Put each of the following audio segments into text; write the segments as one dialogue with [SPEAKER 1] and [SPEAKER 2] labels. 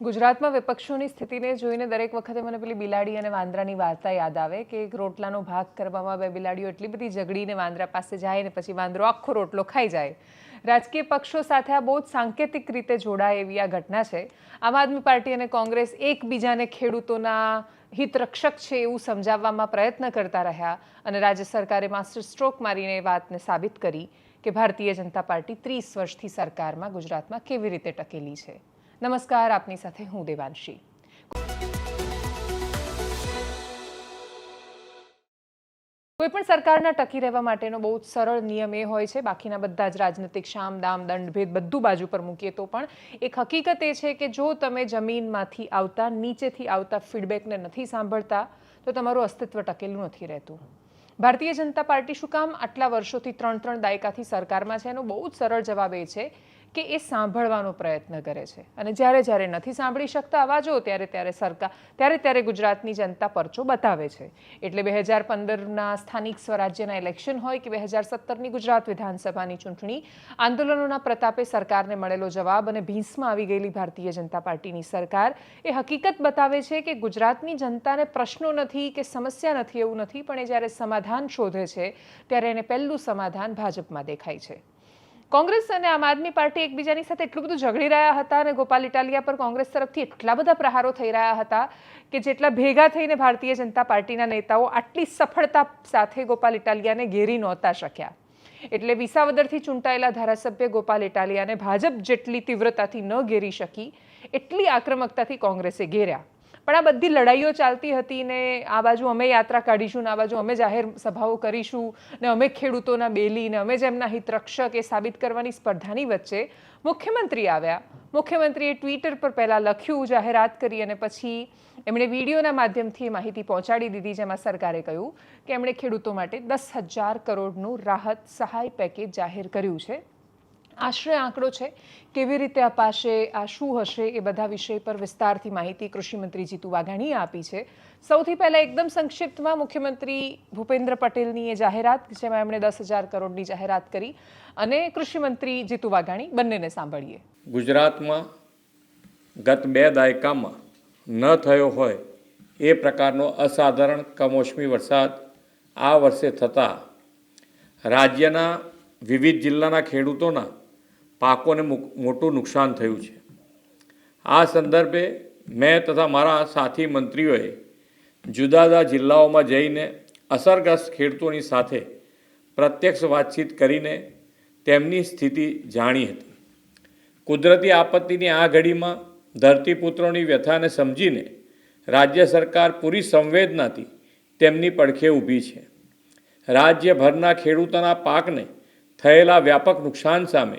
[SPEAKER 1] ગુજરાતમાં વિપક્ષોની સ્થિતિને જોઈને દરેક વખતે મને પેલી બિલાડી અને વાંદરાની વાર્તા યાદ આવે કે એક રોટલાનો ભાગ કરવામાં બે બિલાડીઓ એટલી બધી ઝઘડીને વાંદરા પાસે જાય ને પછી વાંદરો આખો રોટલો ખાઈ જાય. રાજકીય પક્ષો સાથે આ બહુ જ સાંકેતિક રીતે જોડાય એવી આ ઘટના છે. આમ આદમી પાર્ટી અને કોંગ્રેસ એકબીજાને ખેડૂતોના હિતરક્ષક છે એવું સમજાવવામાં પ્રયત્ન કરતા રહ્યા અને રાજ્ય સરકારે માસ્ટર સ્ટ્રોક મારીને એ વાતને સાબિત કરી કે ભારતીય જનતા પાર્ટી ત્રીસ વર્ષથી સરકારમાં ગુજરાતમાં કેવી રીતે ટકેલી છે. નમસ્કાર, આપની સાથે હું દેવાંશી. કોઈ પણ સરકારના ટકી રહેવા માટેનો બહુ જ સરળ નિયમ એ હોય છે. બાકીના બધા જ રાજનૈતિક શામ, દામ, દંડભેદ બધું બાજુ પર મૂકીએ તો પણ એક હકીકત એ છે કે જો તમે જમીનમાંથી આવતા, નીચેથી આવતા ફીડબેકને નથી સાંભળતા, તો તમારું અસ્તિત્વ ટકેલું નથી રહેતું. ભારતીય જનતા પાર્ટી શું કામ આટલા વર્ષોથી ત્રણ ત્રણ દાયકાથી સરકારમાં છે? એનો બહુ જ સરળ જવાબ એ છે કે એ સાંભળવાનો પ્રયત્ન કરે છે. અને જ્યારે જ્યારે નથી સાંભળી શકતા અવાજો, ત્યારે ત્યારે સરકાર, ત્યારે ત્યારે ગુજરાતની જનતા પરચો બતાવે છે. એટલે બે હજાર પંદરના સ્થાનિક સ્વરાજ્યના ઇલેક્શન હોય કે બે હજાર સત્તરની ગુજરાત વિધાનસભાની ચૂંટણી, આંદોલનોના પ્રતાપે સરકારને મળેલો જવાબ અને ભીંસમાં આવી ગયેલી ભારતીય જનતા પાર્ટીની સરકાર એ હકીકત બતાવે છે કે ગુજરાતની જનતાને પ્રશ્નો નથી કે સમસ્યા નથી, એવું નથી, પણ એ જ્યારે સમાધાન શોધે છે, ત્યારે એને પહેલું સમાધાન ભાજપમાં દેખાય છે. કોંગ્રેસ અને આમ આદમી પાર્ટી એકબીજાની સાથે એટલું બધું ઝઘડી રહ્યા હતા અને ગોપાલ ઇટાલિયા પર કોંગ્રેસ તરફથી એટલા બધા પ્રહારો થઈ રહ્યા હતા કે જેટલા ભેગા થઈને ભારતીય જનતા પાર્ટીના નેતાઓ આટલી સફળતા સાથે ગોપાલ ઇટાલિયાને ઘેરી નહોતા શક્યા. એટલે વિસાવદરથી ચૂંટાયેલા ધારાસભ્ય ગોપાલ ઇટાલિયાને ભાજપ જેટલી તીવ્રતાથી ન ઘેરી શકી, એટલી આક્રમકતાથી કોંગ્રેસે ઘેર્યા. પણ આ બધી લડાઈઓ ચાલતી હતી ને આ બાજુ અમે યાત્રા કાઢીશું ને આ બાજુ અમે જાહેર સભાઓ કરીશું ને અમે ખેડૂતોના બેલી ને અમે જ એમના હિતરક્ષક એ સાબિત કરવાની સ્પર્ધાની વચ્ચે મુખ્યમંત્રી આવ્યા. મુખ્યમંત્રીએ ટ્વિટર પર પહેલાં લખ્યું, જાહેરાત કરી અને પછી એમણે વિડીયોના માધ્યમથી માહિતી પહોંચાડી દીધી, જેમાં સરકારે કહ્યું કે એમણે ખેડૂતો માટે દસ હજાર કરોડનું રાહત સહાય પેકેજ જાહેર કર્યું છે. આશરે આંકડો છે. કેવી રીતે અપાશે આ શું હશે એ બધા વિષય પર વિસ્તારથી માહિતી કૃષિમંત્રી જીતુ વાઘાણીએ આપી છે. સૌથી પહેલાં એકદમ સંક્ષિપ્તમાં મુખ્યમંત્રી ભૂપેન્દ્ર પટેલની એ જાહેરાત, જેમાં એમણે દસ હજાર કરોડની જાહેરાત કરી. અને કૃષિમંત્રી જીતુ વાઘાણી, બંનેને સાંભળીએ.
[SPEAKER 2] ગુજરાતમાં ગત બે દાયકામાં ન થયો હોય એ પ્રકારનો અસાધારણ કમોસમી વરસાદ આ વર્ષે થતાં રાજ્યના વિવિધ જિલ્લાના ખેડૂતોના પાકોને મોટું નુકસાન થયું છે. આ સંદર્ભે મેં તથા મારા સાથી મંત્રીઓએ જુદા જુદા જિલ્લાઓમાં જઈને અસરગ્રસ્ત ખેડૂતોની સાથે પ્રત્યક્ષ વાતચીત કરીને તેમની સ્થિતિ જાણી હતી. કુદરતી આપત્તિની આ ઘડીમાં ધરતીપુત્રોની વ્યથાને સમજીને રાજ્ય સરકાર પૂરી સંવેદનાથી તેમની પડખે ઊભી છે. રાજ્યભરના ખેડૂતોના પાકને થયેલા વ્યાપક નુકસાન સામે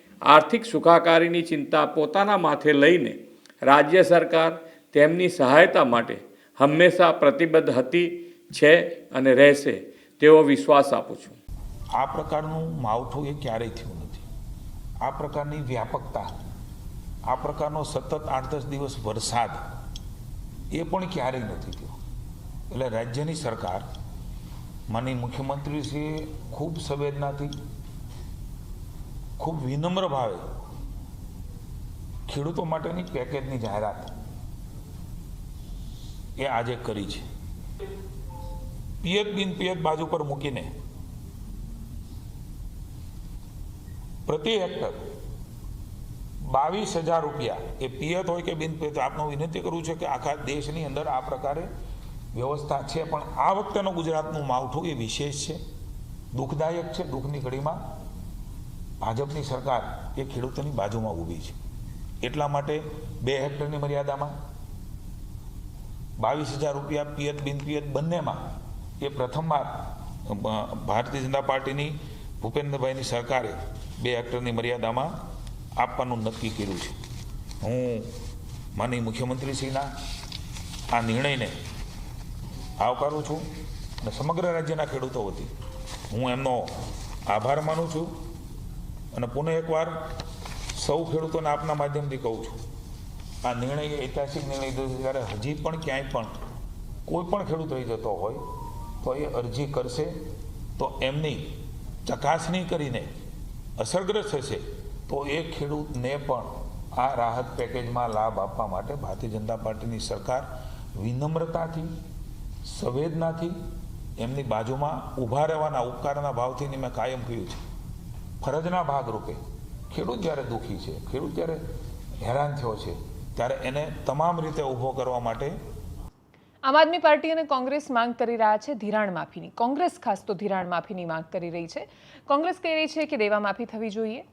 [SPEAKER 2] આર્થિક સુખાકારીની ચિંતા પોતાના માથે લઈને રાજ્ય સરકાર તેમની સહાયતા માટે હંમેશા પ્રતિબદ્ધ હતી, છે અને રહેશે તેવો વિશ્વાસ આપું છું.
[SPEAKER 3] આ પ્રકારનું માવઠું એ ક્યારેય થયું નથી. આ પ્રકારની વ્યાપકતા, આ પ્રકારનો સતત આઠ દસ દિવસ વરસાદ એ પણ ક્યારેય નથી થયો. એટલે રાજ્યની સરકાર માની મુખ્યમંત્રીશ્રીએ ખૂબ સંવેદનાથી ખૂબ વિનમ્ર ભાવે. ખેડૂતો માટેની પેકેજની જાહેરાત. એ આજે કરી છે. પિયત બિન પિયત બાજુ પર મૂકીને પ્રતિ હેક્ટર બાવીસ હજાર રૂપિયા એ પિયત હોય કે બિન પિયત, આપનો વિનંતી કરું છું કે આખા દેશની અંદર આ પ્રકારે વ્યવસ્થા છે, પણ આ વખતેનું ગુજરાતનું માવઠું એ વિશેષ છે. દુઃખદાયક છે, દુઃખની ઘડીમાં. ભાજપની સરકાર એ ખેડૂતોની બાજુમાં ઊભી છે. એટલા માટે બે હેક્ટરની મર્યાદામાં બાવીસ હજાર રૂપિયા પિયત બિન પિયત બંનેમાં એ પ્રથમવાર ભારતીય જનતા પાર્ટીની ભૂપેન્દ્રભાઈની સરકારે બે હેક્ટરની મર્યાદામાં આપવાનું નક્કી કર્યું છે. હું માનનીય મુખ્યમંત્રીશ્રીના આ નિર્ણયને આવકારું છું અને સમગ્ર રાજ્યના ખેડૂતો વતી હું એમનો આભાર માનું છું. અને પુનઃ એકવાર સૌ ખેડૂતોને આપના માધ્યમથી કહું છું, આ નિર્ણય ઐતિહાસિક નિર્ણય લીધો છે ત્યારે હજી પણ ક્યાંય પણ કોઈ પણ ખેડૂત રહી જતો હોય તો એ અરજી કરશે, તો એમની ચકાસણી કરીને અસરગ્રસ્ત થશે, તો એ ખેડૂતને પણ આ રાહત પેકેજમાં લાભ આપવા માટે ભારતીય જનતા પાર્ટીની સરકાર વિનમ્રતાથી, સંવેદનાથી એમની બાજુમાં ઊભા રહેવાના ઉપકારના ભાવથી મેં કાયમ કહ્યું છે. ફરજના ભાગરૂપે ખેડૂત જ્યારે દુઃખી છે, ખેડૂત જ્યારે હેરાન થયો છે, ત્યારે એને તમામ રીતે ઊભો કરવા માટે
[SPEAKER 1] આમ આદમી પાર્ટી અને કોંગ્રેસ માંગ કરી રહ્યા છે ધિરાણ માફીની. કોંગ્રેસ ખાસ તો ધિરાણ માફીની માંગ કરી રહી છે. કોંગ્રેસ કહી રહી છે કે દેવા માફી થવી જોઈએ.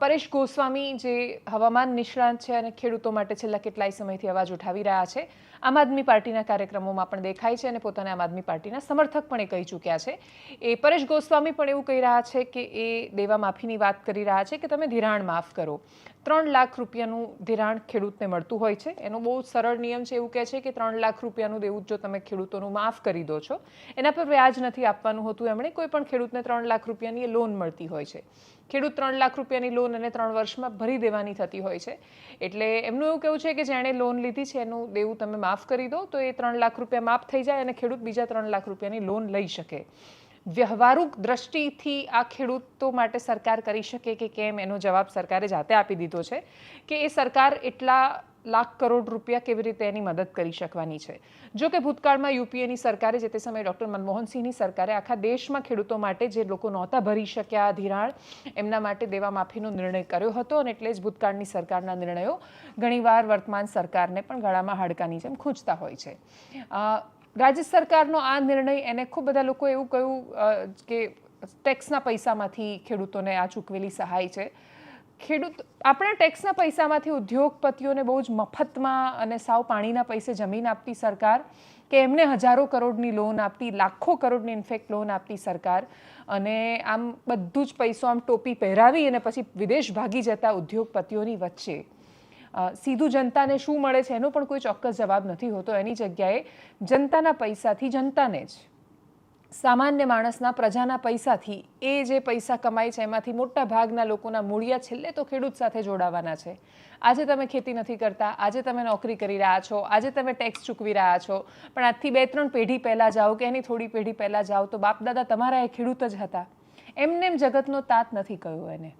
[SPEAKER 1] પરેશ ગોસ્વામી જે હવામાન નિષ્ણાંત છે અને ખેડૂતો માટે છેલ્લા કેટલાય સમયથી અવાજ ઉઠાવી રહ્યા છે. આમ આદમી પાર્ટીના કાર્યક્રમોમાં પણ દેખાય છે અને પોતાને આમ આદમી પાર્ટીના સમર્થક પણ એ કહી ચૂક્યા છે. એ પરેશ ગોસ્વામી પણ એવું કહી રહ્યા છે કે એ દેવા માફીની વાત કરી રહ્યા છે કે તમે ધિરાણ માફ કરો. ત્રણ લાખ રૂપિયાનું ધિરાણ ખેડૂતને મળતું હોય છે. એનો બહુ સરળ નિયમ છે એવું કહે છે કે ત્રણ લાખ રૂપિયાનું દેવું જો તમે ખેડૂતોનું માફ કરી દો છો. એના પર વ્યાજ નથી આપવાનું હોતું. એમણે કોઈ પણ ખેડૂતને ત્રણ લાખ રૂપિયાની લોન મળતી હોય છે. ખેડૂત ત્રણ લાખ રૂપિયાની લોન અને ત્રણ વર્ષમાં ભરી દેવાની થતી હોય છે. એટલે એમનું એવું કહેવું છે કે જેણે લોન લીધી છે, એનું દેવું તમે માફ કરી દો તો એ ત્રણ લાખ રૂપિયા માફ થઈ જાય અને ખેડૂત બીજા ત્રણ લાખ રૂપિયાની લોન લઈ શકે. વ્યવહારુ દ્રષ્ટિથી આ ખેડૂતો માટે સરકાર કરી શકે કે કેમ, એનો જવાબ સરકારે જાતે આપી દીધો છે કે એ સરકાર એટલા લાખ કરોડ રૂપિયા કેવી રીતે એની મદદ કરી શકવાની છે. જો કે ભૂતકાળમાં યુપીએની સરકારે જે તે સમયે ડૉક્ટર મનમોહનસિંહની સરકારે આખા દેશમાં ખેડૂતો માટે જે લોકો નહોતા ભરી શક્યા ધિરાણ, એમના માટે દેવા માફીનો નિર્ણય કર્યો હતો અને એટલે જ ભૂતકાળની સરકારના નિર્ણયો ઘણીવાર વર્તમાન સરકારને પણ ગળામાં હાડકાની જેમ ખૂંચતા હોય છે. રાજ્ય સરકારનો આ નિર્ણય, એને ખૂબ બધા લોકો એવું કહ્યું કે ટેક્સના પૈસામાંથી ખેડૂતોને આ ચૂકવેલી સહાય છે. ખેડૂત, આપણા ટેક્સના પૈસામાંથી ઉદ્યોગપતિઓને બહુ જ મફતમાં અને સાવ પાણીના પૈસે જમીન આપતી સરકાર, કે એમને હજારો કરોડની લોન આપતી, લાખો કરોડની ઇન્ફેક્ટ લોન આપતી સરકાર, અને આમ બધું જ પૈસો આમ ટોપી પહેરાવી અને પછી વિદેશ ભાગી જતા ઉદ્યોગપતિઓની વચ્ચે. સીધું જનતાને શું મળે છે એનો પણ કોઈ ચોક્કસ જવાબ નથી હોતો. એની જગ્યાએ જનતાના પૈસાથી જનતાને જ. સામાન્ય માણસના પ્રજાના પૈસાથી એ જે પૈસા કમાય છે, એમાંથી મોટા ભાગના લોકોના મૂળિયા છેલ્લે તો ખેડૂત સાથે જોડાવાના છે. આજે તમે ખેતી નથી કરતા, આજે તમે નોકરી કરી રહ્યા છો, આજે તમે ટેક્સ ચૂકવી રહ્યા છો, પણ આજથી બે ત્રણ પેઢી પહેલાં જાઓ કે એની થોડી પેઢી પહેલાં જાઓ તો બાપ દાદા તમારા એ ખેડૂત જ હતા. એમને એમ જગતનો તાત નથી કહ્યો એને.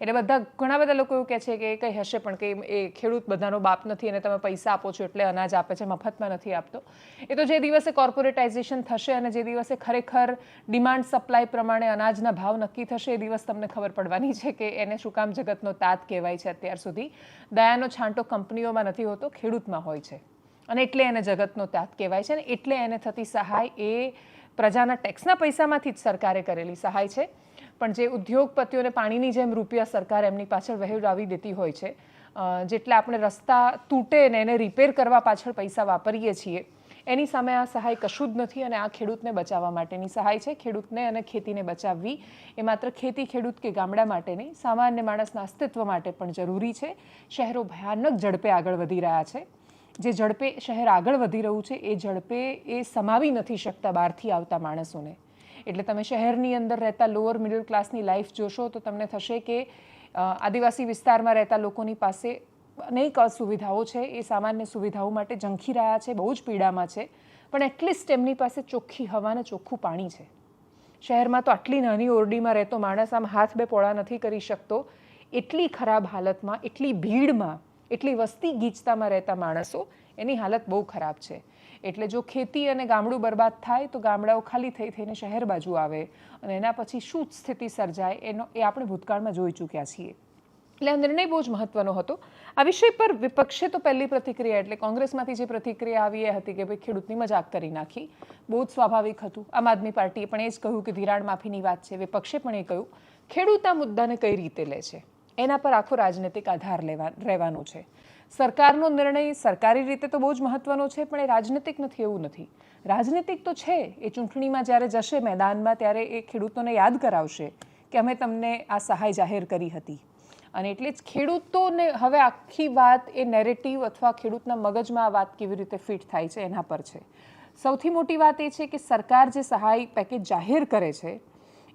[SPEAKER 1] એટલે બધા ઘણા બધા લોકો એવું કહે છે કે કંઈ હશે પણ કે એ ખેડૂત બધાનો બાપ નથી અને તમે પૈસા આપો છો એટલે અનાજ આપે છે, મફતમાં નથી આપતો. એ તો જે દિવસે કોર્પોરેટાઇઝેશન થશે અને જે દિવસે ખરેખર ડિમાન્ડ સપ્લાય પ્રમાણે અનાજના ભાવ નક્કી થશે એ દિવસ તમને ખબર પડવાની છે કે એને શું કામ જગતનો તાત કહેવાય છે અત્યાર સુધી. દયાનો છાંટો કંપનીઓમાં નથી હોતો, ખેડૂતમાં હોય છે. અને એટલે એને જગતનો તાત કહેવાય છે અને એટલે એને થતી સહાય એ પ્રજાના ટેક્સના પૈસામાંથી જ સરકારે કરેલી સહાય છે. પણ જે ઉદ્યોગપતિઓને પાણીની જેમ રૂપિયા સરકાર એમની પાછળ વહેવડાવી દેતી હોય છે જેટલા આપણે રસ્તા તૂટે ને એને રિપેર કરવા પાછળ પૈસા વાપરીએ છીએ, એની સામે આ સહાય કશું જ નથી અને આ ખેડૂતને બચાવવા માટેની સહાય છે. ખેડૂતને અને ખેતીને બચાવવી એ માત્ર ખેતી ખેડૂત કે ગામડા માટે નહીં, સામાન્ય માણસના અસ્તિત્વ માટે પણ જરૂરી છે. શહેરો ભયાનક ઝડપે આગળ વધી રહ્યા છે. જે ઝડપે શહેર આગળ વધી રહ્યું છે, એ ઝડપે એ સમાવી નથી શકતા બહારથી આવતા માણસોને. એટલે તમે શહેરની અંદર રહેતા લોઅર મિડલ ક્લાસની લાઈફ જોશો તો તમને થશે કે આદિવાસી વિસ્તારમાં રહેતા લોકોની પાસે અનેક અસુવિધાઓ છે. એ સામાન્ય સુવિધાઓ માટે ઝંખી રહ્યા છે, બહુ જ પીડામાં છે. પણ એટલીસ્ટ એમની પાસે ચોખ્ખી હવા અને ચોખ્ખું પાણી છે. શહેરમાં તો આટલી નાની ઓરડીમાં રહેતો માણસ આમ હાથ બે પોળા નથી કરી શકતો. એટલી ખરાબ હાલતમાં, એટલી ભીડમાં, એટલી વસ્તી ગીચતામાં રહેતા માણસો એની હાલત બહુ ખરાબ છે. એટલે જો ખેતી અને ગામડું બરબાદ થાય તો ગામડાઓ ખાલી થઈ થઈને શહેર બાજુ આવે અને એના પછી શું સ્થિતિ સર્જાય એનો એ આપણે ભૂતકાળમાં જોઈ ચૂક્યા છીએ. એટલે આ નિર્ણય બહુ જ મહત્વનો હતો. આ વિષય પર વિપક્ષે તો પહેલી પ્રતિક્રિયા એટલે કોંગ્રેસમાંથી જે પ્રતિક્રિયા આવી એ હતી કે ભાઈ ખેડૂતની મજાક કરી નાખી. બહુ જ સ્વાભાવિક હતું. આમ આદમી પાર્ટીએ પણ એ જ કહ્યું કે ધિરાણ માફીની વાત છે. વિપક્ષે પણ એ કહ્યું, ખેડૂત આ મુદ્દાને કઈ રીતે લે છે? એના પર આખો રાજનૈતિક આધાર લેવા, રહેવાનો છે. સરકારનો નિર્ણય સરકારી રીતે તો બહુ જ મહત્વનો છે, પણ એ રાજનૈતિક નથી, એવું નથી. રાજનૈતિક તો છે, એ ચૂંટણીમાં જ્યારે જશે મેદાનમાં, ત્યારે એ ખેડૂતોને યાદ કરાવશે કે અમે તમને આ સહાય જાહેર કરી હતી. અને એટલે જ ખેડૂતોને હવે આખી વાત એ નેરેટિવ અથવા ખેડૂતના મગજમાં આ વાત કેવી રીતે ફિટ થાય છે, એના પર છે. સૌથી મોટી વાત એ છે કે સરકાર જે સહાય પેકેજ જાહેર કરે છે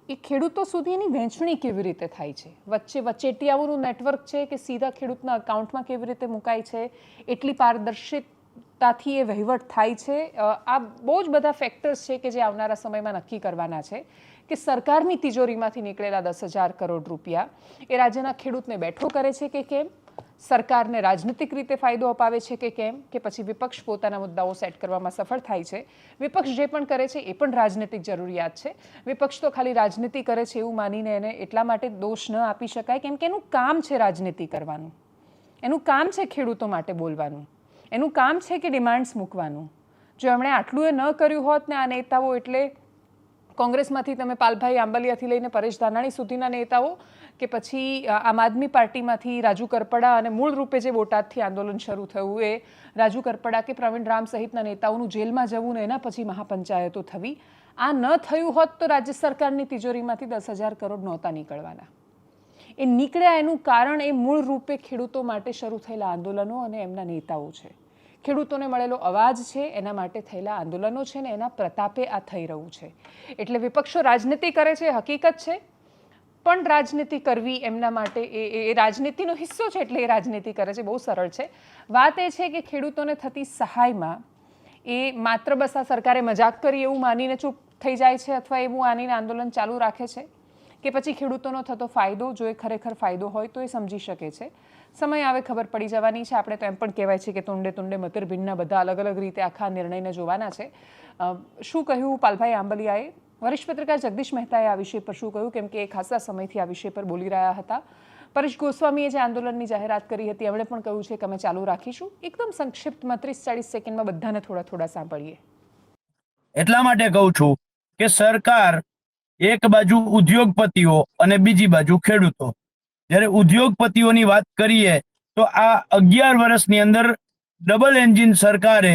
[SPEAKER 1] એ ખેડૂતો સુધી એની વહેંચણી કેવી રીતે થાય છે? વચ્ચે વચેટિયાઓનું નેટવર્ક છે કે સીધા ખેડૂતના અકાઉન્ટમાં કેવી રીતે મુકાય છે? એટલી પારદર્શિતાથી એ વહીવટ થાય છે? આ બહુ જ બધા ફેક્ટર્સ છે કે જે આવનારા સમયમાં નક્કી કરવાના છે કે સરકારની તિજોરીમાંથી નીકળેલા દસ હજાર કરોડ રૂપિયા એ રાજ્યના ખેડૂતને બેઠો કરે છે કે કેમ? સરકારને રાજનીતિક રીતે ફાયદો અપાવે છે કે કેમ? કે પછી વિપક્ષ પોતાના મુદ્દાઓ સેટ કરવામાં સફળ થાય છે. વિપક્ષ જે પણ કરે છે એ પણ રાજનીતિક જરૂરિયાત છે. વિપક્ષ તો ખાલી રાજનીતિ કરે છે એવું માનીને એને એટલા માટે દોષ ન આપી શકાય, કેમ કે એનું કામ છે રાજનીતિ કરવાનું. એનું કામ છે ખેડૂતો માટે બોલવાનું. એનું કામ છે કે ડિમાન્ડ્સ મૂકવાનું. જો એમણે આટલું એ ન કર્યું હોત ને આ નેતાઓ એટલે કોંગ્રેસમાંથી તમે પાલભાઈ આંબલિયાથી લઈને પરેશ ધાનાણી સુધીના નેતાઓ કે પછી આમ આદમી પાર્ટીમાંથી રાજુ કરપડા અને મૂળ રૂપે જે બોટાદથી આંદોલન શરૂ થયું એ રાજુ કરપડા કે પ્રવીણ રામ સહિતના નેતાઓનું જેલમાં જવું ને એના પછી મહાપંચાયતો થવી. આ ન થયું હોત તો રાજ્ય સરકારની તિજોરીમાંથી દસ હજાર કરોડ નહોતા નીકળવાના. એ નીકળ્યા એનું કારણ એ મૂળ રૂપે ખેડૂતો માટે શરૂ થયેલા આંદોલનો અને એમના નેતાઓ છે. ખેડૂતોને મળેલો અવાજ છે, એના માટે થયેલા આંદોલનો છે ને એના પ્રતાપે આ થઈ રહ્યું છે. એટલે વિપક્ષો રાજનીતિ કરે છે હકીકત છે. પણ રાજનીતિ કરવી એમના માટે એ, એ- રાજનીતિનો હિસ્સો છે એટલે એ રાજનીતિ કરે છે, બહુ સરળ છે. વાત એ છે કે ખેડૂતોને થતી સહાયમાં એ માત્ર બસ આ સરકારે મજાક કરી એવું માનીને ચૂપ થઈ જાય છે અથવા એવું માનીને આંદોલન ચાલુ રાખે છે? કે પછી ખેડૂતોનો થતો ફાયદો, જો એ ખરેખર ફાયદો હોય તો એ સમજી શકે છે. સમય આવે, ખબર પડી જવાની છે. આપણે તો એમ પણ કહેવાય છે કે તુંડે તુંડે મતિરભિન્ના બધા અલગ અલગ રીતે આખા નિર્ણયને જોવાના છે. શું કહ્યું પાલભાઈ આંબલિયાએ? વરિષ્ઠ પત્રકાર જગદીશ મહેતાએ આ વિષય પર શું કહ્યું? કેમ કે એ ખાસા સમયથી આ વિષય પર બોલી રહ્યા હતા. પરેશ ગોસ્વામીએ જે આંદોલનની જાહેરાત કરી હતી, એમણે પણ કહ્યું છે કે અમે ચાલુ રાખીશું. એકદમ સંક્ષિપ્તમાં ત્રીસ ચાળીસ સેકન્ડમાં બધાને થોડા થોડા સાંભળીએ.
[SPEAKER 4] એટલા માટે કહું છું કે સરકાર એક બાજુ ઉદ્યોગપતિઓ અને બીજી બાજુ ખેડૂતો. જ્યારે ઉદ્યોગપતિઓની વાત કરીએ, તો આ અગિયાર વર્ષની અંદર ડબલ એન્જિન સરકારે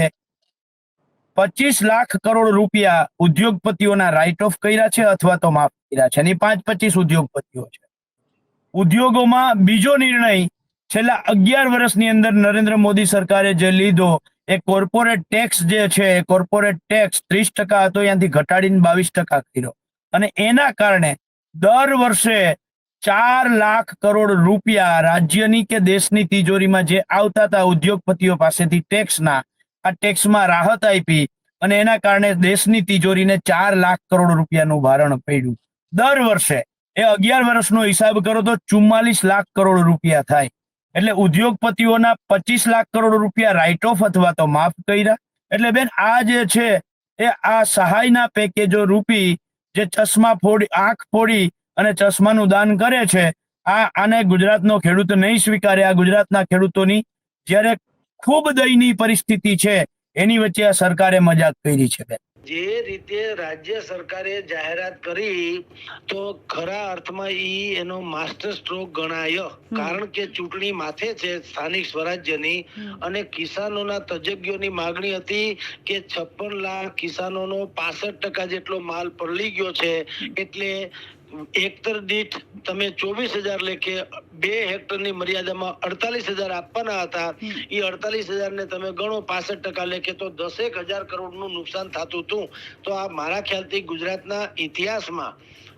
[SPEAKER 4] પચીસ લાખ કરોડ રૂપિયા ઉદ્યોગપતિઓના રાઇટ ઓફ કર્યા છે અથવા તો માફ કર્યા છે. એની પાંચ પચીસ ઉદ્યોગપતિઓ છે. ઉદ્યોગોમાં બીજો નિર્ણય છેલ્લા અગિયાર વર્ષની અંદર નરેન્દ્ર મોદી સરકારે જે લીધો, એ કોર્પોરેટ ટેક્સ જે છે કોર્પોરેટ ટેક્સ ત્રીસ ટકા હતો, ત્યાંથી ઘટાડીને બાવીસ ટકા કર્યો. અને એના કારણે દર વર્ષે ચાર લાખ કરોડ રૂપિયા રાજ્યની કે દેશની તિજોરીમાં જે આવતા હતા ઉદ્યોગપતિઓ પાસેથી ટેક્સના, આ ટેક્સમાં રાહત આપી અને એના કારણે દેશની તિજોરીને ચાર લાખ કરોડ રૂપિયાનું ભારણ પડ્યું. દર વર્ષે, એ અગિયાર વર્ષનો હિસાબ કરો તો ચુમ્માલીસ લાખ કરોડ રૂપિયા થાય. એટલે ઉદ્યોગપતિઓના પચીસ લાખ કરોડ રૂપિયા રાઇટ ઓફ અથવા તો માફ કર્યા. એટલે બેન, આ જે છે, એ આ સહાયના પેકેજો રૂપી જે ચશ્મા ફોડી, આંખ ફોડી અને ચશ્માનું દાન કરે છે, આ આને ગુજરાતનો ખેડૂત નહીં સ્વીકારે. આ ગુજરાતના ખેડૂતોની જ્યારે ખૂબ દયનીય પરિસ્થિતિ છે, એની વચ્ચે આ સરકારે મજાક કરી છે
[SPEAKER 5] જે રીતે રાજ્ય સરકારે જાહેરાત કરી તો ખરા અર્થમાં ઈ એનો માસ્ટર સ્ટ્રોક ગણાય. કારણ કે ચૂંટણી માથે છે સ્થાનિક સ્વરાજ્યની અને કિસાનોના તજજ્ઞોની માગણી હતી કે છપ્પન લાખ કિસાનોનો પાસઠ ટકા જેટલો માલ પરલી ગયો છે. એટલે હેક્ટર દીઠ તમે ચોવીસ હજાર લેખે બે હેક્ટરની મર્યાદામાં અડતાલીસ હજાર આપવાના હતા. એ અડતાલીસ હજાર ને તમે ગણો પાસઠ ટકા લેખે તો દસેક હજાર કરોડનું નુકસાન થતું હતું. તો આ મારા ખ્યાલથી ગુજરાતના ઇતિહાસમાં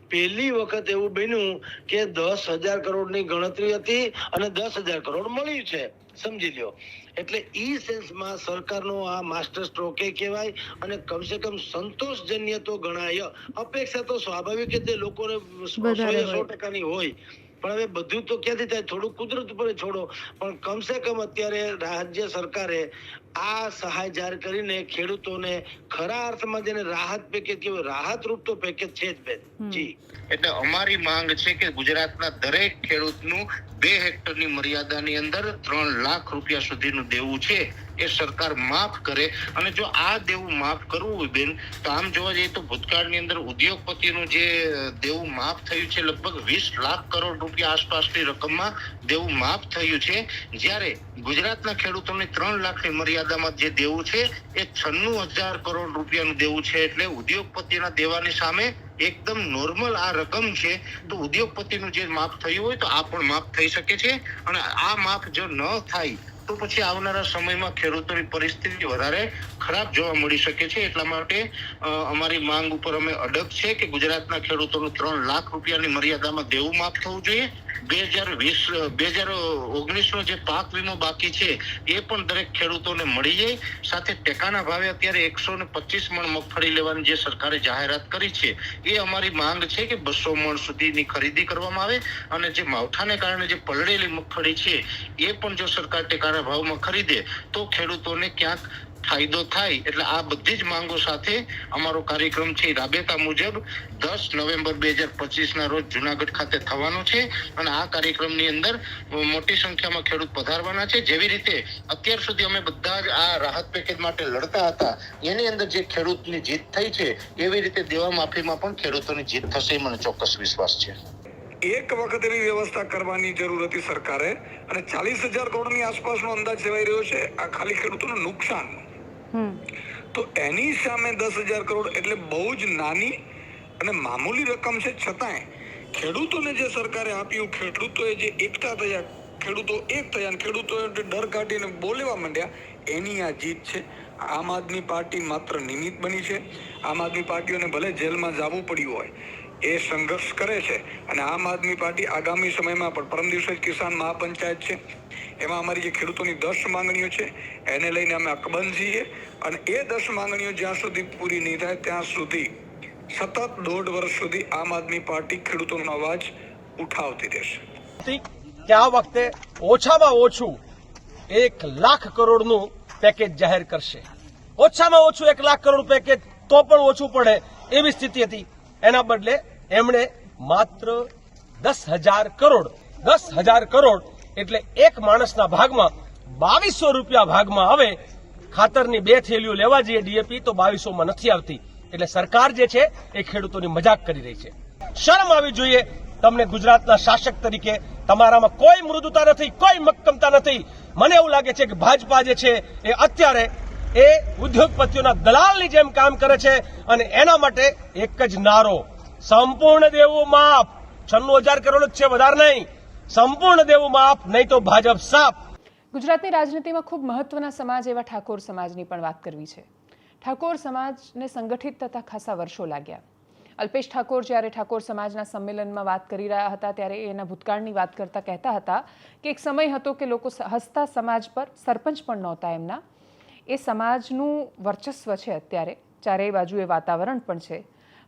[SPEAKER 5] પહેલી વખત એવું બન્યું કે દસ હજાર કરોડની ગણતરી હતી અને દસ હજાર કરોડ મળ્યું છે. સમજી લ્યો. એટલે ઈ સેન્સમાં સરકારનો આ માસ્ટર સ્ટ્રોકે કહેવાય અને કમસે કમ સંતોષજન્ય તો ગણાય. અપેક્ષા તો સ્વાભાવિક રીતે લોકોને સો ટકાની હોય. પણ હવે બધું તો ક્યાંથી થાય? થોડું કુદરત ઉપર છોડો. પણ કમસે કમ અત્યારે રાજ્ય સરકારે આ સહાય જાહેર કરીને ખેડૂતોને ખરા અર્થમાં જેને રાહત પેકેજ કહેવાય રાહત રૂપ તો પેકેજ છે જ બેન જી.
[SPEAKER 6] એટલે અમારી માંગ છે કે ગુજરાતના દરેક ખેડૂતનું બે હેક્ટરની મર્યાદાની અંદર ત્રણ લાખ રૂપિયા સુધીનું દેવું છે એ સરકાર માફ કરે. અને જો આ દેવું માફ કરવું હોય બેન તો આમ જોવા જઈએ તો ભૂતકાળની અંદર ઉદ્યોગપતિનું જે દેવું માફ થયું છે લગભગ વીસ લાખ કરોડ રૂપિયા આસપાસની રકમમાં દેવું માફ થયું છે. જ્યારે ગુજરાતના ખેડૂતોને ત્રણ લાખની મર્યાદામાં જે દેવું છે એ છન્નું હજાર કરોડ રૂપિયાનું દેવું છે એટલે ઉદ્યોગપતિના દેવાની સામે એકદમ નોર્મલ આ રકમ છે, તો ઉદ્યોગપતિનું જે માપ થયું હોય તો આ પણ માફ થઈ શકે છે. અને આ માફ જો ન થાય તો પછી આવનારા સમયમાં ખેડૂતોની પરિસ્થિતિ વધારે ખરાબ જોવા મળી શકે છે. એટલા માટે અમારી માંગ ઉપર અમે અડગ છે કે ગુજરાતના ખેડૂતોનું ત્રણ લાખ રૂપિયાની મર્યાદામાં દેવું માફ થવું જોઈએ. બે હજાર વીસ, બે હજાર ઓગણીસનો જે પાક વીમો બાકી છે, એ પણ દરેક ખેડૂતોને મળી જાય. સાથે ટેકાના ભાવે અત્યારે એકસો ને પચીસ મણ મગફળી લેવાની જે સરકારે જાહેરાત કરી છે, એ અમારી માંગ છે કે બસો મણ સુધીની ખરીદી કરવામાં આવે. અને જે માવઠાને કારણે જે પલળેલી મગફળી છે, એ પણ જો સરકાર ટેકાના ભાવમાં ખરીદે, તો ખેડૂતોને ક્યાંક ફાયદો થાય. એટલે આ બધી જ માંગો સાથે અમારો કાર્યક્રમ છે રાબેતા મુજબ દસ નવેમ્બર બે હજાર પચીસ ના રોજ જુનાગઢ ખાતે થવાનો છે અને આ કાર્યક્રમની અંદર મોટી સંખ્યામાં ખેડૂત પધારવાના છે. જેવી રીતે અત્યાર સુધી અમે બધા જ આ રાહત પેકેજ માટે લડતા હતા. એની અંદર જે ખેડૂતની જીત થઈ છે, એવી રીતે દેવા માફીમાં પણ ખેડૂતોની જીત થશે મને ચોક્કસ વિશ્વાસ છે.
[SPEAKER 7] એક વખત એવી વ્યવસ્થા કરવાની જરૂર હતી સરકારે અને ચાલીસ હજાર કરોડની આસપાસનો અંદાજ સેવાઈ રહ્યો છે આ ખાલી ખેડૂતોનું નુકસાન. તો એની સામે દસ હજાર કરોડ એટલે બહુ જ નાની અને મામૂલી રકમ છે. છતાંય ખેડૂતોને જે સરકારે આપ્યું ખેડૂતોએ જે એકઠા થયા ખેડૂતો એક થયા અને ખેડૂતોએ ડર કાઢીને બોલેવા માંડ્યા એની આ જીત છે. આમ આદમી પાર્ટી માત્ર નિમિત્ત બની છે. આમ આદમી પાર્ટીઓને ભલે જેલમાં જવું પડ્યું હોય એ સંઘર્ષ કરે છે. અને આમ આદમી પાર્ટી આગામી સમયમાં પણ, પરમ દિવસે જ કિસાન મહાપંચાયત છે. એમાં અમારી જે ખેડૂતોની દસ માંગણીઓ છે, એને લઈને અમે અકબંધ છીએ અને એ દસ માંગણીઓ જ્યાં સુધી પૂરી નહીં થાય, ત્યાં સુધી સતત દોઢ વર્ષ સુધી આમ આદમી પાર્ટી ખેડૂતોનો અવાજ ઉઠાવતી રહેશે.
[SPEAKER 8] કે આ વખતે ઓછામાં ઓછું એક લાખ કરોડનું પેકેજ જાહેર કરશે. ઓછામાં ઓછું એક લાખ કરોડ પેકેજ તો પણ ઓછું પડે એવી સ્થિતિ હતી. એના બદલે એમણે માત્ર દસ હજાર કરોડ, દસ હજાર કરોડ એટલે એક માણસના ભાગમાં બાવીસો રૂપિયા ભાગમાં આવે ખાતરની બે થેલીઓ લેવા જઈએ ડીએપી, તો બાવીસોમાં નથી આવતી. એટલે સરકાર જે છે એ ખેડૂતોની મજાક કરી રહી છે. શરમ આવી જોઈએ તમને ગુજરાતના શાસક તરીકે. તમારામાં કોઈ મૃદુતા નથી, કોઈ મક્કમતા નથી. મને એવું લાગે છે કે ભાજપા જે છે એ અત્યારે એ ઉદ્યોગપતિઓના દલાલની જેમ કામ કરે છે અને એના માટે એક જ નારો. સંપૂર્ણ દેવું માફ. છન્નું હજાર કરોડ જ છે, વધારે નહીં. સંપૂર્ણ દેવું માફ, નહીં તો ભાજપ સાફ.
[SPEAKER 1] ગુજરાતની રાજનીતિમાં ખૂબ મહત્વના સમાજ એવા ઠાકોર સમાજની પણ વાત કરવી છે. ઠાકોર સમાજને સંગઠિત થતા ખાસા વર્ષો લાગ્યા. અલ્પેશ ઠાકોર જ્યારે ઠાકોર સમાજના સંમેલનમાં વાત કરી રહ્યા હતા, ત્યારે એના ભૂતકાળની વાત કરતા કહેતા હતા કે એક સમય હતો કે લોકો હસતા સમાજ પર સરપંચ પણ નહોતા એમના. એ સમાજનું વર્ચસ્વ છે અત્યારે. ચારેય બાજુ એ વાતાવરણ પણ છે.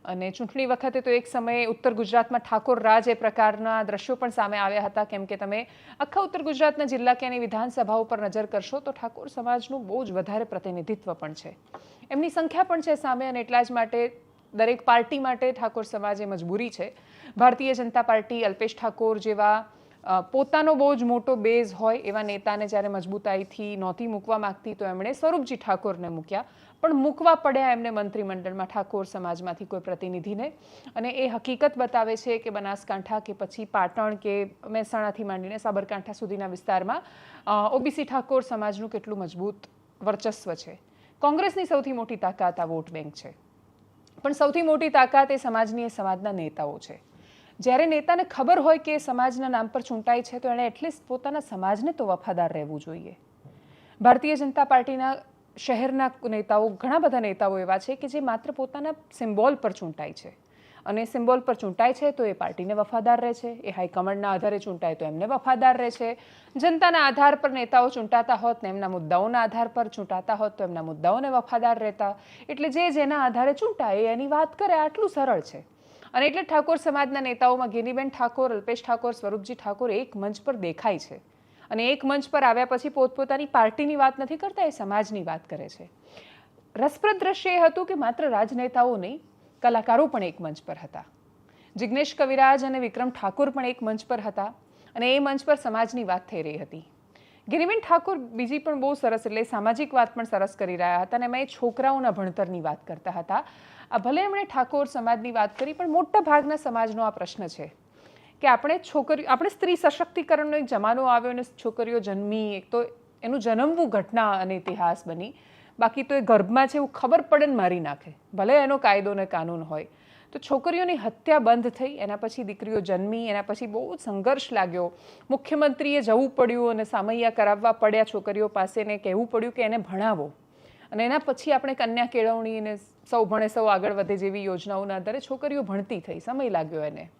[SPEAKER 1] અને ચૂંટણી વખતે તો એક સમયે ઉત્તર ગુજરાતમાં ઠાકોર રાજ એ પ્રકારના દ્રશ્યો પણ સામે આવ્યા હતા. કેમ કે તમે આખા ઉત્તર ગુજરાતના જિલ્લા કે એની વિધાનસભાઓ પર નજર કરશો તો ઠાકોર સમાજનું બહુ જ વધારે પ્રતિનિધિત્વ પણ છે. એમની સંખ્યા પણ છે સામે અને એટલા જ માટે દરેક પાર્ટી માટે ઠાકોર સમાજ એ મજબૂરી છે. ભારતીય જનતા પાર્ટી અલ્પેશ ઠાકોર જેવા પોતાનો બહુ જ મોટો બેઝ હોય એવા નેતાને જ્યારે મજબૂતાઈથી નહોતી મૂકવા માંગતી તો એમણે સ્વરૂપજી ઠાકોરને મૂક્યા. પણ મૂકવા પડ્યા એમને મંત્રીમંડળમાં ઠાકોર સમાજમાંથી કોઈ પ્રતિનિધિને. અને એ હકીકત બતાવે છે કે બનાસકાંઠા કે પછી પાટણ કે મહેસાણાથી માંડીને સાબરકાંઠા સુધીના વિસ્તારમાં ઓબીસી ઠાકોર સમાજનું કેટલું મજબૂત વર્ચસ્વ છે. કોંગ્રેસની સૌથી મોટી તાકાત આ વોટ બેંક છે. પણ સૌથી મોટી તાકાત એ સમાજની એ સમાજના નેતાઓ છે. જ્યારે નેતાને ખબર હોય કે સમાજના નામ પર ચૂંટાય છે, તો એણે એટલીસ્ટ પોતાના સમાજને તો વફાદાર રહેવું જોઈએ. ભારતીય જનતા પાર્ટીના શહેરના નેતાઓ, ઘણા બધા નેતાઓ એવા છે કે જે માત્ર પોતાના સિમ્બોલ પર ચૂંટાય છે. અને સિમ્બોલ પર ચૂંટાય છે તો એ પાર્ટીને વફાદાર રહે છે, એ હાઈકમાન્ડના આધારે ચૂંટાય તો એમને વફાદાર રહે છે. જનતાના આધાર પર નેતાઓ ચૂંટાતા હોત ને એમના મુદ્દાઓના આધાર પર ચૂંટાતા હોત તો એમના મુદ્દાઓને વફાદાર રહેતા. એટલે જે જેના આધારે ચૂંટાય, એની વાત કરે, આટલું સરળ છે. અને એટલે ઠાકોર સમાજના નેતાઓમાં ગિનીબેન ઠાકોર, અલ્પેશ ઠાકોર, સ્વરૂપજી ઠાકોર એક મંચ પર દેખાય છે. અને એક મંચ પર આવ્યા પછી પોતપોતાની પાર્ટીની વાત નથી કરતા, એ સમાજની વાત કરે છે. રસપ્રદ દ્રશ્ય એ હતું કે માત્ર રાજનેતાઓ નહીં, કલાકારો પણ એક મંચ પર હતા. જિગ્નેશ કવિરાજ અને વિક્રમ ઠાકોર પણ એક મંચ પર હતા અને એ મંચ પર સમાજની વાત થઈ રહી હતી. ગિરિબેન ઠાકોર બીજી પણ બહુ સરસ એટલે સામાજિક વાત પણ સરસ કરી રહ્યા હતા અને એ છોકરાઓના ભણતરની વાત કરતા હતા. આ ભલે એમણે ઠાકોર સમાજની વાત કરી, પણ મોટા ભાગના સમાજનો આ પ્રશ્ન છે કે આપણે છોકરીઓ, આપણે સ્ત્રી સશક્તિકરણનો એક જમાનો આવ્યો અને છોકરીઓ જન્મી, એક તો એનું જન્મવું ઘટના અને ઇતિહાસ બની. બાકી તો એ ગર્ભમાં છે એવું ખબર પડે ને મારી નાખે. ભલે એનો કાયદો ને કાનૂન હોય. તો છોકરીઓની હત્યા બંધ થઈ, એના પછી દીકરીઓ જન્મી, એના પછી બહુ સંઘર્ષ લાગ્યો. મુખ્યમંત્રીએ જવું પડ્યું અને સામૈયા કરાવવા પડ્યા છોકરીઓ પાસે ને કહેવું પડ્યું કે એને ભણાવો. અને એના પછી આપણે કન્યા કેળવણીને સૌ ભણે સૌ આગળ વધે જેવી યોજનાઓના આધારે છોકરીઓ ભણતી થઈ, સમય લાગ્યો એને.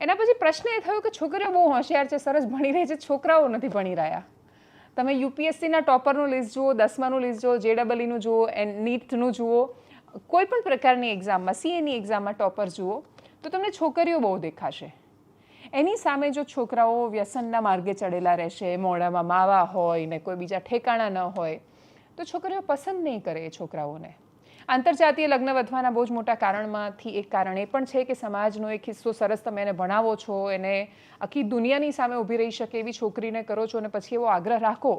[SPEAKER 1] એના પછી પ્રશ્ન એ થયો કે છોકરીઓ બહુ હોશિયાર છે, સરસ ભણી રહી છે, છોકરાઓ નથી ભણી રહ્યા. તમે યુપીએસસીના ટોપરનું લિસ્ટ જુઓ, દસમાનું લિસ્ટ જુઓ જેડબલઈનું જુઓ, એન નીટનું જુઓ, કોઈ પણ પ્રકારની એક્ઝામમાં સીએની એક્ઝામમાં ટોપર જુઓ, તો તમને છોકરીઓ બહુ દેખાશે. એની સામે જો છોકરાઓ વ્યસનના માર્ગે ચડેલા રહેશે, મોઢામાં માવા હોય ને કોઈ બીજા ઠેકાણા ન હોય તો છોકરીઓ પસંદ નહીં કરે એ છોકરાઓને. આંતરજાતીય લગ્ન વધવાના બહુ જ મોટા કારણમાંથી એક કારણ એ પણ છે કે સમાજનો એક હિસ્સો સરસ તમે એને ભણાવો છો, એને આખી દુનિયાની સામે ઊભી રહી શકે એવી છોકરીને કરો છો અને પછી એવો આગ્રહ રાખો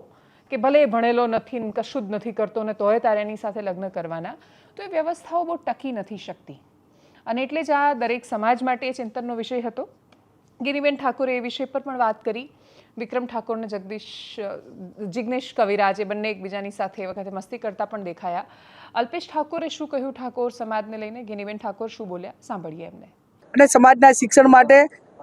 [SPEAKER 1] કે ભલે ભણેલો નથી કશું જ નથી કરતો ને તોય તારે એની સાથે લગ્ન કરવાના, તો એ વ્યવસ્થાઓ બહુ ટકી નથી શકતી. અને એટલે જ આ દરેક સમાજ માટે એ ચિંતનનો વિષય હતો. ગિરિબેન ઠાકોરે એ વિષય પર પણ વાત કરી. વિક્રમ ઠાકોર અને જગદીશ, જિગ્નેશ કવિરાજ એ બંને એકબીજાની સાથે એ વખતે મસ્તી કરતા પણ દેખાયા. અલ્પેશ ઠાકોરે શું કહ્યું? ઠાકોર સમાજને લઈને, ગિનીબેન ઠાકોર શું બોલ્યા? સાંભળીએ એમને.
[SPEAKER 9] અને સમાજના શિક્ષણ માટે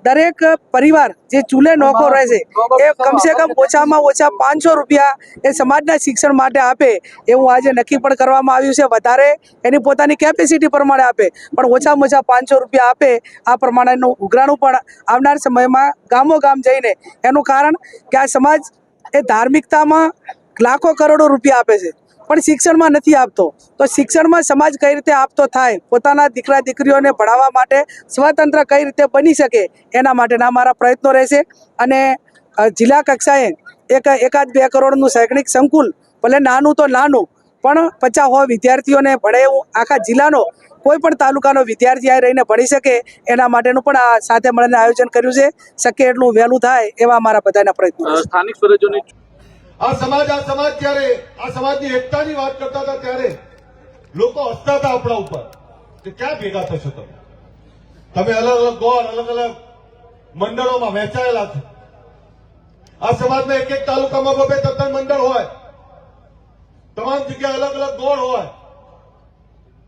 [SPEAKER 9] દરેક પરિવાર જે ચૂલે નોખો રહેશે એ કમસે કમ ઓછામાં ઓછા પાંચસો રૂપિયા એ સમાજના શિક્ષણ માટે આપે, એવું આજે નક્કી પણ કરવામાં આવ્યું છે. વધારે એની પોતાની કેપેસિટી પ્રમાણે આપે, પણ ઓછામાં ઓછા પાંચસો રૂપિયા આપે, આ પ્રમાણેનું ઉઘરાણું પણ આવનાર સમયમાં ગામો ગામ જઈને, એનું કારણ કે આ સમાજ એ ધાર્મિકતામાં લાખો કરોડો રૂપિયા આપે છે. પણ શિક્ષણમાં નથી આપતો. તો શિક્ષણમાં સમાજ કઈ રીતે આપતો થાય? પોતાના દીકરા દીકરીઓને ભણાવવા માટે સ્વતંત્ર કઈ રીતે બની શકે? એના માટેના મારા પ્રયત્નો રહેશે. અને જિલ્લા કક્ષાએ એક, એકાદ બે કરોડનું શૈક્ષણિક સંકુલ, ભલે નાનું તો નાનું, પણ પચાસ હો વિદ્યાર્થીઓને ભણે એવું આખા જિલ્લાનો કોઈ પણ તાલુકાનો વિદ્યાર્થી આ રહીને ભણી શકે, એના માટેનું પણ આ સાથે મળીને આયોજન કર્યું છે. શક્ય એટલું વહેલું થાય એવા અમારા બધાના પ્રયત્નો
[SPEAKER 10] સ્થાનિક સ્વરાજ્યોની
[SPEAKER 11] આ સમાજ આ સમાજ જ્યારે આ સમાજની એકતાની વાત કરતા હતા ત્યારે. લોકો હસતા હતા આપણા ઉપર. કે ક્યાં ભેગા થશો તમે? તમે અલગ અલગ ગોળ અલગ અલગ મંડળોમાં વહેંચાયેલા છો. આ સમાજના એક એક તાલુકામાં બબે ત્રણ મંડળ હોય. તમામ જગ્યાએ અલગ અલગ ગોળ હોય.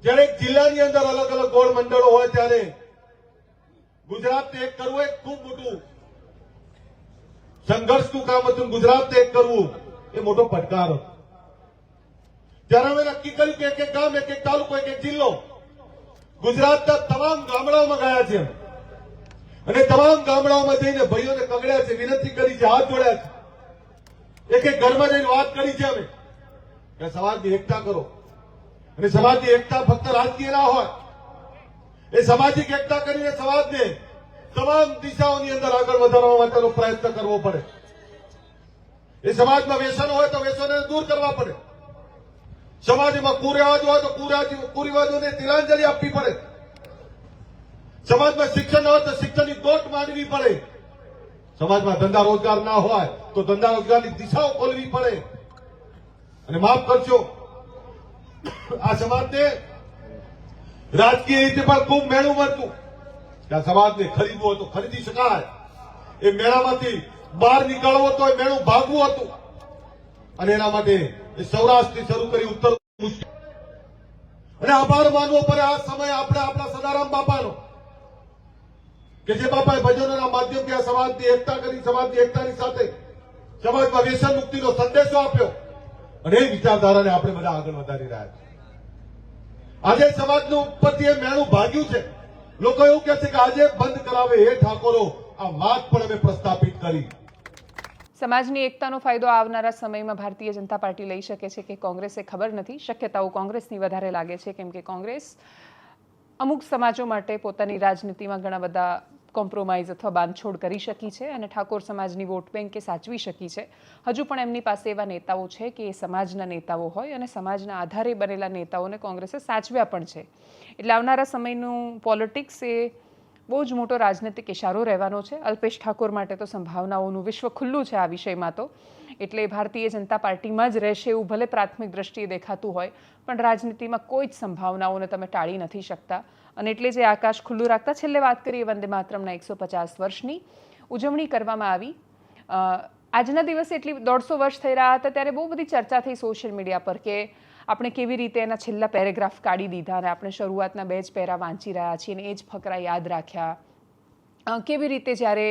[SPEAKER 11] જ્યારે જિલ્લાની અંદર અલગ અલગ ગોળ મંડળો હોય ત્યારે ગુજરાતને એક કરવું એક ખૂબ મોટું સંઘર્ષનું કામ હતું ગુજરાતને એક કરવું એ મોટો પડકાર. હતો ત્યારે અમે નક્કી કર્યું કે એક એક ગામ, એક એક તાલુકો, એક એક જિલ્લો ગુજરાતના તમામ ગામડાઓમાં ગયા છે અને તમામ ગામડાઓમાં જઈને ભાઈઓને કગડ્યા છે, વિનંતી કરી છે, હાથ જોડ્યા છે. એક એક ઘરમાં જઈને વાત કરી છે અમે. કે સમાજની એકતા કરો. અને સમાજની એકતા ફક્ત રાજકીય ના હોય. એ સામાજિક એકતા કરીને સમાજને તમામ દિશાઓની અંદર આગળ વધારવા માટેનો પ્રયત્ન કરવો પડે. એ સમાજમાં વ્યસનો હોય તો વ્યસનોને દૂર કરવા પડે. સમાજમાં કુરિવાજો હોય તો કુરિવાજો- કુરિવાજોને તિલાંજલિ આપવી પડે. સમાજમાં શિક્ષણ હોય તો શિક્ષણની દોટ માંડવી પડે. સમાજમાં ધંધા રોજગાર ના હોય તો ધંધા રોજગારની દિશાઓ ખોલવી પડે. અને માફ કરશો આ સમાજને રાજકીય રીતે પણ ખૂબ મેળું મળતું. આ સમાજને ખરીદવું હોય તો ખરીદી શકાય. એ મેળામાંથી બહાર નીકળવો તો એ મેળું ભાગવું હતું. અને એના માટે સૌરાષ્ટ્રથી શરૂ કરી ઉત્તર અને આભાર માનવો પડે આ સમય આપણે આપણા સદારામ બાપાનો. કે જે બાપાએ ભજનોના માધ્યમથી આ સમાજની એકતા કરી, સમાજની એકતાની સાથે સમાજમાં વ્યસન મુક્તિનો સંદેશો આપ્યો. અને એ વિચારધારાને આપણે બધા આગળ વધારી રહ્યા છીએ. આજે સમાજનું ઉપરથી એ મેળું ભાગ્યું છે. લોકો એવું કહે છે કે આજે બંધ કરાવે એ ઠાકોરો આ વાત પણ અમે પ્રસ્થાપિત કરી.
[SPEAKER 1] સમાજની એકતાનો ફાયદો આવનારા સમયમાં ભારતીય જનતા પાર્ટી લઈ શકે છે કે કોંગ્રેસે ખબર નથી. શક્યતાઓ કોંગ્રેસની વધારે લાગે છે કેમ કે કોંગ્રેસ અમુક સમાજો માટે પોતાની રાજનીતિમાં ઘણા બધા કોમ્પ્રોમાઇઝ અથવા બાંધછોડ કરી શકી છે અને ઠાકોર સમાજની વોટ બેંકે સાચવી શકી છે. હજુ પણ એમની પાસે એવા નેતાઓ છે કે એ સમાજના નેતાઓ હોય અને સમાજના આધારે બનેલા નેતાઓને કોંગ્રેસે સાચવ્યા પણ છે. એટલે આવનારા સમયનું પોલિટિક્સ એ બહુ જ મોટો રાજનૈતિક ઇશારો રહેવાનો છે. અલ્પેશ ઠાકોર માટે તો સંભાવનાઓનું વિશ્વ ખુલ્લું છે આ વિષયમાં તો. એટલે ભારતીય જનતા પાર્ટીમાં જ રહેશે એવું ભલે પ્રાથમિક દ્રષ્ટિએ દેખાતું હોય, પણ રાજનીતિમાં કોઈ જ સંભાવનાઓને તમે ટાળી નથી શકતા. અને એટલે જે આકાશ ખુલ્લું રાખતા છેલ્લે વાત કરીએ વંદે માતરમના એકસો પચાસ વર્ષની. ઉજવણી કરવામાં આવી. આજના દિવસે એટલી દોઢસો વર્ષ થઈ રહ્યા હતા, ત્યારે બહુ બધી ચર્ચા થઈ સોશિયલ મીડિયા પર કે આપણે કેવી રીતે એના છેલ્લા પેરેગ્રાફ કાઢી દીધા અને આપણે શરૂઆતના બે જ પેરા વાંચી રહ્યા છીએ અને એ જ ફકરા યાદ રાખ્યા. કેવી રીતે જ્યારે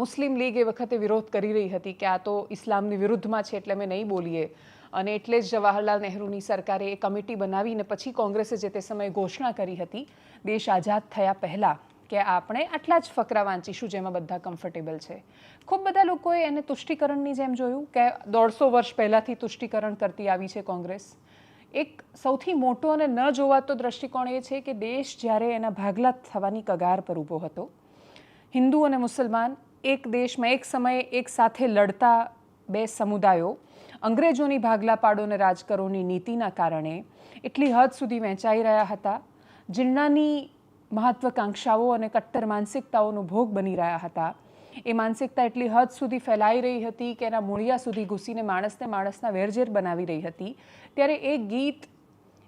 [SPEAKER 1] મુસ્લિમ લીગ એ વખતે વિરોધ કરી રહી હતી કે આ તો ઇસ્લામની વિરુદ્ધમાં છે એટલે અમે નહીં બોલીએ. અને એટલે જ જવાહરલાલ નહેરુની સરકારે એ કમિટી બનાવીને પછી કોંગ્રેસે જે તે સમયે ઘોષણા કરી હતી, દેશ આઝાદ થયા પહેલાં કે આપણે આટલા જ ફકરા વાંચીશું જેમાં બધા કમ્ફર્ટેબલ છે. ખૂબ બધા લોકોએ એને તુષ્ટિકરણની જેમ જોયું કે દોઢસો વર્ષ પહેલાંથી તુષ્ટિકરણ કરતી આવી છે કોંગ્રેસ. એક સૌથી મોટો અને ન જોવાતો દ્રષ્ટિકોણ એ છે કે દેશ જ્યારે એના ભાગલા થવાની કગાર પર ઊભો હતો. હિન્દુ અને મુસલમાન એક દેશમાં એક સમયે એક સાથે લડતા બે સમુદાયો, અંગ્રેજોની ભાગલા પાડો અને રાજકરોની નીતિના કારણે એટલી હદ સુધી વહેંચાઈ રહ્યા હતા. જીર્ણાની મહત્વકાંક્ષાઓ અને કટ્ટર માનસિકતાઓનો ભોગ બની રહ્યા હતા. એ માનસિકતા એટલી હદ સુધી ફેલાઈ રહી હતી કે એના મૂળિયા સુધી ઘૂસીને માણસને માણસના વેરઝેર બનાવી રહી હતી. ત્યારે એ ગીત,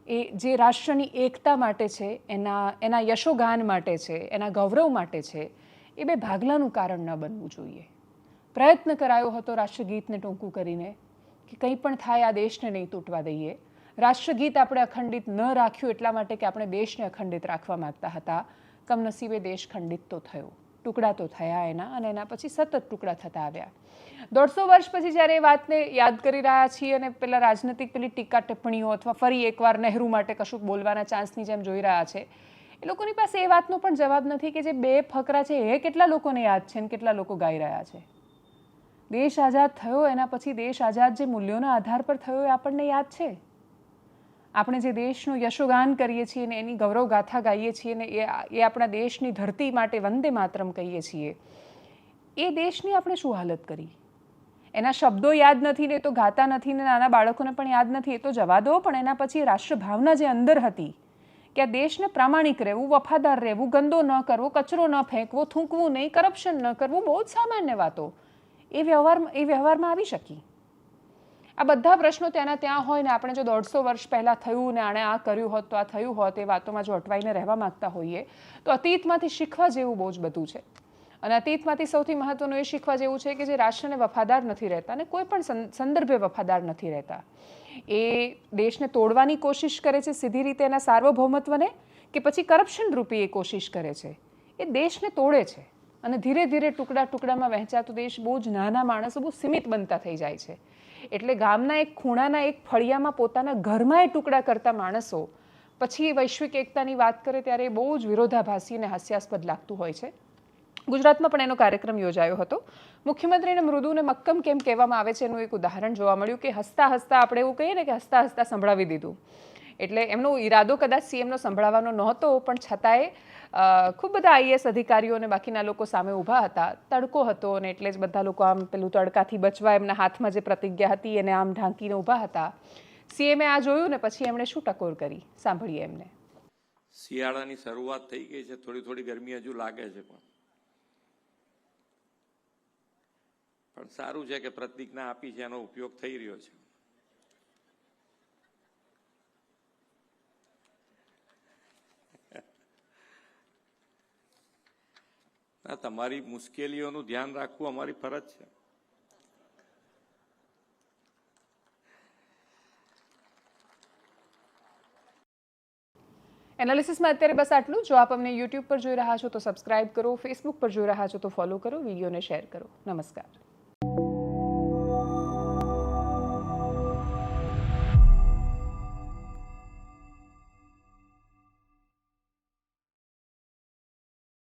[SPEAKER 1] એ જે રાષ્ટ્રની એકતા માટે છે, એના એના યશોગાન માટે છે, એના ગૌરવ માટે છે, એ બે ભાગલાનું કારણ ન બનવું જોઈએ. પ્રયત્ન કરાયો હતો રાષ્ટ્રગીતને ટૂંકું કરીને કે કંઈ પણ થાય આ દેશને નહીં તૂટવા દઈએ. રાષ્ટ્રગીત આપણે અખંડિત ન રાખ્યું એટલા માટે કે આપણે દેશને અખંડિત રાખવા માગતા હતા. કમનસીબે દેશ ખંડિત તો થયો. ટુકડા તો થયા એના અને એના પછી સતત ટુકડા થતા આવ્યા. દોઢસો વર્ષ પછી જ્યારે એ વાતને યાદ કરી રહ્યા છીએ અને પેલા રાજનૈતિક પેલી ટીકા ટિપ્પણીઓ અથવા ફરી એકવાર નહેરુ માટે કશુંક બોલવાના ચાન્સની જેમ જોઈ રહ્યા છે, એ લોકોની પાસે એ વાતનો પણ જવાબ નથી કે જે બે ફકરા છે એ કેટલા લોકોને યાદ છે અને કેટલા લોકો ગાઈ રહ્યા છે. દેશ આઝાદ થયો એના પછી દેશ આઝાદ જે મૂલ્યોના આધાર પર થયો એ આપણને યાદ છે? આપણે જે દેશનું યશોગાન કરીએ છીએ ને એની ગૌરવ ગાથા ગાઈએ છીએ ને એ એ આપણા દેશની ધરતી માટે વંદે માતરમ કહીએ છીએ, એ દેશની આપણે શું હાલત કરી? એના શબ્દો યાદ નથી ને તો ગાતા નથી ને નાના બાળકોને પણ યાદ નથી, એ તો જવા દો પણ એના પછી રાષ્ટ્રભાવના જે અંદર હતી કે આ દેશને પ્રામાણિક રહેવું, વફાદાર રહેવું, ગંદો ન કરવો, કચરો ન ફેંકવો, થૂંકવું નહીં, કરપ્શન ન કરવું, બહુ જ સામાન્ય વાતો. એ વ્યવહાર એ વ્યવહારમાં આવી શકી? આ બધા પ્રશ્નો ત્યાંના ત્યાં હોય ને આપણે જો દોઢસો વર્ષ પહેલાં થયું ને આણે આ કર્યું હોત, તો આ થયું હોત, એ વાતોમાં જો અટવાઈને રહેવા માંગતા હોઈએ, તો અતીતમાંથી શીખવા જેવું બહુ જ બધું છે. અને અતીતમાંથી સૌથી મહત્વનું એ શીખવા જેવું છે કે જે રાષ્ટ્રને વફાદાર નથી રહેતા અને કોઈ પણ સંદર્ભે વફાદાર નથી રહેતા. એ દેશને તોડવાની કોશિશ કરે છે સીધી રીતે એના સાર્વભૌમત્વને કે પછી કરપ્શન રૂપી એ કોશિશ કરે છે. એ દેશને તોડે છે. અને ધીરે ધીરે ટુકડા ટુકડામાં વહેંચાતો દેશ બહુ જ નાના માણસો બહુ સીમિત બનતા થઈ જાય છે. એટલે ગામના એક ખૂણાના એક ફળિયામાં પોતાના ઘરમાં એ ટુકડા કરતા માણસો પછી વૈશ્વિક એકતાની વાત કરે ત્યારે એ બહુ જ વિરોધાભાસી અને હાસ્યાસ્પદ લાગતું હોય છે. ગુજરાતમાં પણ એનો કાર્યક્રમ યોજાયો હતો. મુખ્યમંત્રીને મૃદુને મક્કમ કેમ કહેવામાં આવે છે એનું એક ઉદાહરણ જોવા મળ્યું કે હસતા હસતા આપણે એવું કહીએ ને કે હસતા હસતા સંભળાવી દીધું. એટલે એમનો ઈરાદો કદાચ સીએમનો સંભળાવવાનો નહોતો, પણ છતાંય ખૂબ બધા આઈએસ અધિકારીઓ અને બાકીના લોકો સામે ઊભા હતા. તડકો હતો અને એટલે જ બધા લોકો આમ પેલું તડકાથી બચવા એમના હાથમાં જે પ્રતિજ્ઞા હતી એને આમ ઢાંકીને ઊભા હતા. સીએમએ આ જોયું ને પછી એમણે શું ટકોર કરી? સાંભળીએ એમને.
[SPEAKER 2] શિયાળાની શરૂઆત થઈ ગઈ છે. થોડી થોડી ગરમી હજુ લાગે છે પણ. પણ સારું છે કે પ્રતિજ્ઞા આપી છે, એનો ઉપયોગ થઈ રહ્યો છે. તમારી મુશ્કેલીઓનું ધ્યાન રાખવું અમારી ફરજ છે.
[SPEAKER 1] એનાલિસિસમાં અત્યારે બસ આટલું. જો આપ અમને યુટ્યુબ પર જોઈ રહ્યા છો તો સબસ્ક્રાઇબ કરો, ફેસબુક પર જોઈ રહ્યા છો તો ફોલો કરો, વિડીયોને શેર કરો. નમસ્કાર.